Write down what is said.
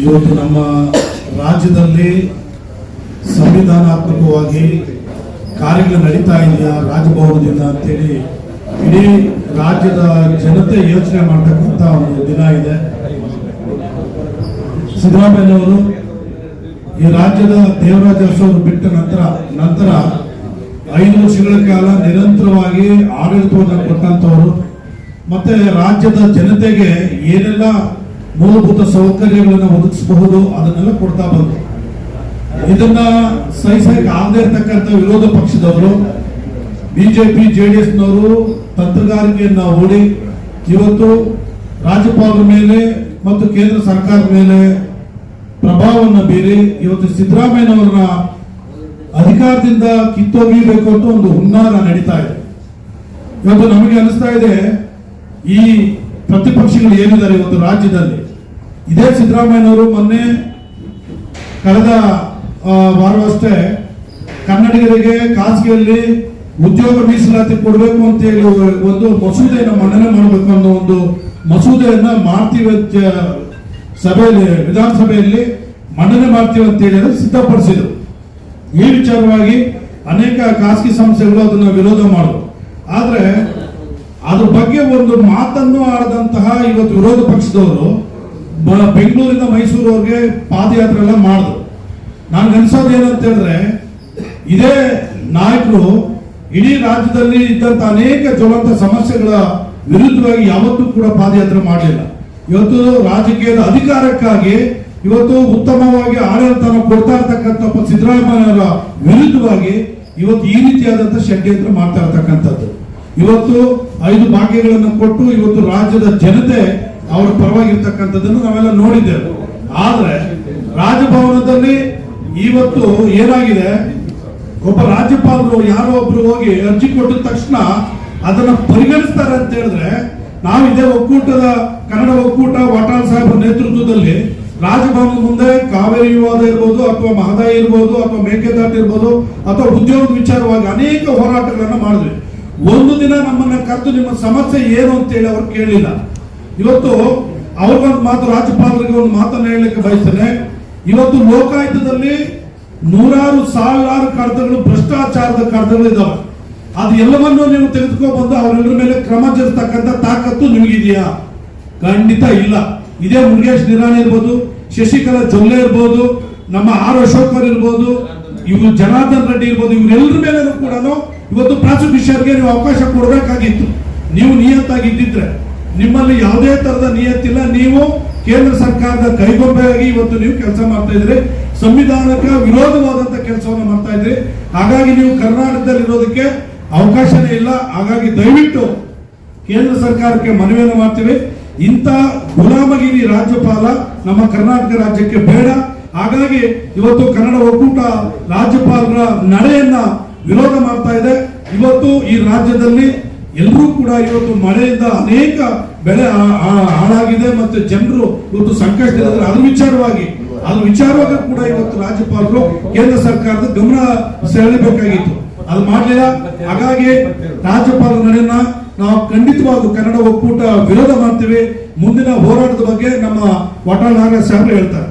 ಇವತ್ತು ನಮ್ಮ ರಾಜ್ಯದಲ್ಲಿ ಸಂವಿಧಾನಾತ್ಮಕವಾಗಿ ಕಾರ್ಯಗಳು ನಡೀತಾ ಇದೆಯಾ ರಾಜಭವನದಿಂದ ಅಂತೇಳಿ ಇಡೀ ರಾಜ್ಯದ ಜನತೆ ಯೋಚನೆ ಮಾಡ್ತಕ್ಕಂಥ ಒಂದು ದಿನ ಇದೆ. ಸಿದ್ದರಾಮಯ್ಯನವರು ಈ ರಾಜ್ಯದ ದೇವರಾಜ ಅರಸು ಬಿಟ್ಟ ನಂತರ ನಂತರ ಐದು ವರ್ಷಗಳ ಕಾಲ ನಿರಂತರವಾಗಿ ಆಡಳಿತವನ್ನು ಕೊಟ್ಟಂತವರು, ಮತ್ತೆ ರಾಜ್ಯದ ಜನತೆಗೆ ಏನೆಲ್ಲ ಮೂಲಭೂತ ಸೌಕರ್ಯಗಳನ್ನು ಒದಗಿಸಬಹುದು, ಅದನ್ನೆಲ್ಲ ಕೊಡ್ತಾ ಬಂದರು. ಇದನ್ನ ಸಹಿಸಕ್ಕೆ ಆಗದೆ ಇರತಕ್ಕಂಥ ವಿರೋಧ ಪಕ್ಷದವರು ಬಿಜೆಪಿ ಎಸ್ನವರು ತಂತ್ರಗಾರಿಕೆಯನ್ನ ಹೂಡಿ, ಇವತ್ತು ರಾಜ್ಯಪಾಲರ ಮೇಲೆ ಮತ್ತು ಕೇಂದ್ರ ಸರ್ಕಾರದ ಮೇಲೆ ಪ್ರಭಾವವನ್ನು ಬೀರಿ, ಇವತ್ತು ಸಿದ್ದರಾಮಯ್ಯನವರನ್ನ ಅಧಿಕಾರದಿಂದ ಕಿತ್ತೊಗೀಬೇಕು ಅಂತ ಒಂದು ಹುನ್ನಾರ ನಡೀತಾ ಇದೆ. ಇವತ್ತು ನಮಗೆ ಅನಿಸ್ತಾ ಇದೆ, ಈ ಪ್ರತಿಪಕ್ಷಗಳು ಏನಿದ್ದಾರೆ ಇವತ್ತು ರಾಜ್ಯದಲ್ಲಿ? ಇದೇ ಸಿದ್ದರಾಮಯ್ಯನವರು ಮೊನ್ನೆ ಕಳೆದ ವಾರವಷ್ಟೇ ಕನ್ನಡಿಗರಿಗೆ ಖಾಸಗಿಯಲ್ಲಿ ಉದ್ಯೋಗ ಮೀಸಲಾತಿ ಕೊಡಬೇಕು ಅಂತ ಹೇಳಿ ಒಂದು ಮಸೂದೆಯನ್ನು ಮಂಡನೆ ಮಾಡಬೇಕು ಅನ್ನೋ ಒಂದು ಮಸೂದೆಯನ್ನ ಮಾಡ್ತೀವಿ ಸಭೆಯಲ್ಲಿ, ವಿಧಾನಸಭೆಯಲ್ಲಿ ಮಂಡನೆ ಮಾಡ್ತೀವಿ ಅಂತ ಹೇಳಿ ಸಿದ್ಧಪಡಿಸಿದರು. ಈ ವಿಚಾರವಾಗಿ ಅನೇಕ ಖಾಸಗಿ ಸಂಸ್ಥೆಗಳು ಅದನ್ನು ವಿರೋಧ ಮಾಡಿದ್ರು. ಆದರೆ ಅದ್ರ ಬಗ್ಗೆ ಒಂದು ಮಾತನ್ನು ಆಡದಂತಹ ಇವತ್ತು ವಿರೋಧ ಪಕ್ಷದವರು ಬೆಂಗಳೂರಿಂದ ಮೈಸೂರವ್ರಿಗೆ ಪಾದಯಾತ್ರೆ ಎಲ್ಲ ಮಾಡಿದ್ರು. ನನ್ಗೆ ಅನ್ಸೋದು ಏನಂತ ಹೇಳಿದ್ರೆ, ಇದೇ ನಾಯಕರು ಇಡೀ ರಾಜ್ಯದಲ್ಲಿ ಇದ್ದಂತ ಅನೇಕ ಜ್ವಲಂತ ಸಮಸ್ಯೆಗಳ ವಿರುದ್ಧವಾಗಿ ಯಾವತ್ತೂ ಕೂಡ ಪಾದಯಾತ್ರೆ ಮಾಡಲಿಲ್ಲ. ಇವತ್ತು ರಾಜಕೀಯದ ಅಧಿಕಾರಕ್ಕಾಗಿ, ಇವತ್ತು ಉತ್ತಮವಾಗಿ ಆಡಳಿತ ಕೊಡ್ತಾ ಇರ್ತಕ್ಕಂಥ ಸಿದ್ದರಾಮಯ್ಯವರ ವಿರುದ್ಧವಾಗಿ ಇವತ್ತು ಈ ರೀತಿಯಾದಂಥ ಷಡ್ಯಂತ್ರ ಮಾಡ್ತಾ ಇರ್ತಕ್ಕಂಥದ್ದು. ಇವತ್ತು ಐದು ಭಾಗ್ಯಗಳನ್ನು ಕೊಟ್ಟು ಇವತ್ತು ರಾಜ್ಯದ ಜನತೆ ಅವರ ಪರವಾಗಿರ್ತಕ್ಕಂಥದ್ದನ್ನು ನಾವೆಲ್ಲ ನೋಡಿದ್ದೇವೆ. ಆದ್ರೆ ರಾಜಭವನದಲ್ಲಿ ಇವತ್ತು ಏನಾಗಿದೆ? ಒಬ್ಬ ರಾಜ್ಯಪಾಲರು ಯಾರೋ ಒಬ್ರು ಹೋಗಿ ಅರ್ಜಿ ಕೊಟ್ಟ ತಕ್ಷಣ ಅದನ್ನ ಪರಿಗಣಿಸ್ತಾರೆ ಅಂತ ಹೇಳಿದ್ರೆ ನಾವು ಇದೇ ಒಕ್ಕೂಟದ ಕನ್ನಡ ಒಕ್ಕೂಟ ವಾಟಾಳ್ ಸಾಹೇಬರ ನೇತೃತ್ವದಲ್ಲಿ ರಾಜಭವನದ ಮುಂದೆ ಕಾವೇರಿ ವಿವಾದ ಇರ್ಬೋದು, ಅಥವಾ ಮಹದಾಯಿ ಇರ್ಬೋದು, ಅಥವಾ ಮೇಕೆದಾಟು ಇರ್ಬೋದು, ಅಥವಾ ಉದ್ಯೋಗದ ವಿಚಾರವಾಗಿ ಅನೇಕ ಹೋರಾಟಗಳನ್ನ ಮಾಡಿದ್ವಿ. ಒಂದು ದಿನ ನಮ್ಮನ್ನ ಕರೆದು ನಿಮ್ಮ ಸಮಸ್ಯೆ ಏನು ಅಂತೇಳಿ ಅವ್ರು ಕೇಳಿಲ್ಲ. ಇವತ್ತು ಅವ್ರಿಗೊಂದು ಮಾತು, ರಾಜ್ಯಪಾಲರಿಗೆ ಒಂದು ಮಾತನ್ನು ಹೇಳಲಿಕ್ಕೆ ಬಯಸ್ತೇನೆ. ಇವತ್ತು ಲೋಕಾಯುತದಲ್ಲಿ ನೂರಾರು, ಸಾವಿರಾರು ಕಡತಗಳು ಭ್ರಷ್ಟಾಚಾರದ ಕಡತಗಳು ಇದಾವೆ. ಅದು ಎಲ್ಲವನ್ನೂ ನೀವು ತೆಗೆದುಕೊಬಂದು ಬಂದು ಅವರೆಲ್ಲರ ಮೇಲೆ ಕ್ರಮ ಜರುಗಿಸ್ತಕ್ಕಂಥ ತಾಕತ್ತು ನಿಮಗಿದೆಯಾ? ಖಂಡಿತ ಇಲ್ಲ. ಇದೇ ಮುರುಗೇಶ್ ನಿರಾಣಿ ಇರ್ಬೋದು, ಶಶಿಕಲಾ ಜೊಲ್ಲೆ ಇರ್ಬೋದು, ನಮ್ಮ ಆರ್ ಅಶೋಕರ್ ಇರ್ಬೋದು, ಇವರು ಜನಾರ್ದನ್ ರೆಡ್ಡಿ ಇರ್ಬೋದು, ಇವರೆಲ್ಲರ ಮೇಲೆ ಕೂಡ ಇವತ್ತು ಪ್ರಾಸಿಕ್ಯೂಷನ್ಗೆ ನೀವು ಅವಕಾಶ ಕೊಡಬೇಕಾಗಿತ್ತು. ನೀವು ನಿಯತ್ತಾಗಿದ್ದಿದ್ರೆ. ನಿಮ್ಮಲ್ಲಿ ಯಾವುದೇ ತರದ ನಿಯತ್ತಿಲ್ಲ. ನೀವು ಕೇಂದ್ರ ಸರ್ಕಾರದ ಕೈಗೊಂಬೆಯಾಗಿ ಇವತ್ತು ನೀವು ಕೆಲಸ ಮಾಡ್ತಾ ಇದ್ರಿ ಸಂವಿಧಾನಕ್ಕೆ ವಿರೋಧವಾದಂತ ಕೆಲಸವನ್ನು ಮಾಡ್ತಾ ಇದ್ರಿ ಹಾಗಾಗಿ ನೀವು ಕರ್ನಾಟಕದಲ್ಲಿ ಇರೋದಕ್ಕೆ ಅವಕಾಶನೇ ಇಲ್ಲ. ಹಾಗಾಗಿ ದಯವಿಟ್ಟು ಕೇಂದ್ರ ಸರ್ಕಾರಕ್ಕೆ ಮನವಿಯನ್ನು ಮಾಡ್ತೀವಿ. ಇಂಥ ಗುಲಾಮಗಿರಿ ರಾಜ್ಯಪಾಲ ನಮ್ಮ ಕರ್ನಾಟಕ ರಾಜ್ಯಕ್ಕೆ ಬೇಡ. ಹಾಗಾಗಿ ಇವತ್ತು ಕನ್ನಡ ಒಕ್ಕೂಟ ರಾಜ್ಯಪಾಲರ ನಡೆಯನ್ನ ವಿರೋಧ ಮಾಡ್ತಾ ಇದೆ. ಇವತ್ತು ಈ ರಾಜ್ಯದಲ್ಲಿ ಎಲ್ಲರೂ ಕೂಡ ಇವತ್ತು ಮಳೆಯಿಂದ ಅನೇಕ ಬೆಳೆ ಹಾಳಾಗಿದೆ ಮತ್ತು ಜನರು ಇವತ್ತು ಸಂಕಷ್ಟದಲ್ಲಿದ್ದಾರೆ ಅದ್ರ ವಿಚಾರವಾಗಿ ಅದ್ರ ವಿಚಾರವಾಗಿ ಕೂಡ ಇವತ್ತು ರಾಜ್ಯಪಾಲರು ಕೇಂದ್ರ ಸರ್ಕಾರದ ಗಮನ ಸೆಳೆಯಬೇಕಾಗಿತ್ತು. ಅದು ಮಾಡಲಿಲ್ಲ. ಹಾಗಾಗಿ ರಾಜ್ಯಪಾಲರ ನಡೆಯನ್ನ ನಾವು ಖಂಡಿತವಾಗೂ ಕನ್ನಡ ಒಕ್ಕೂಟ ವಿರೋಧ ಮಾಡ್ತೀವಿ. ಮುಂದಿನ ಹೋರಾಟದ ಬಗ್ಗೆ ನಮ್ಮ ವಟಾಳ್ ನಾಗರಾಜ್ ಸಾಹೇಬ್ರು ಹೇಳ್ತಾರೆ.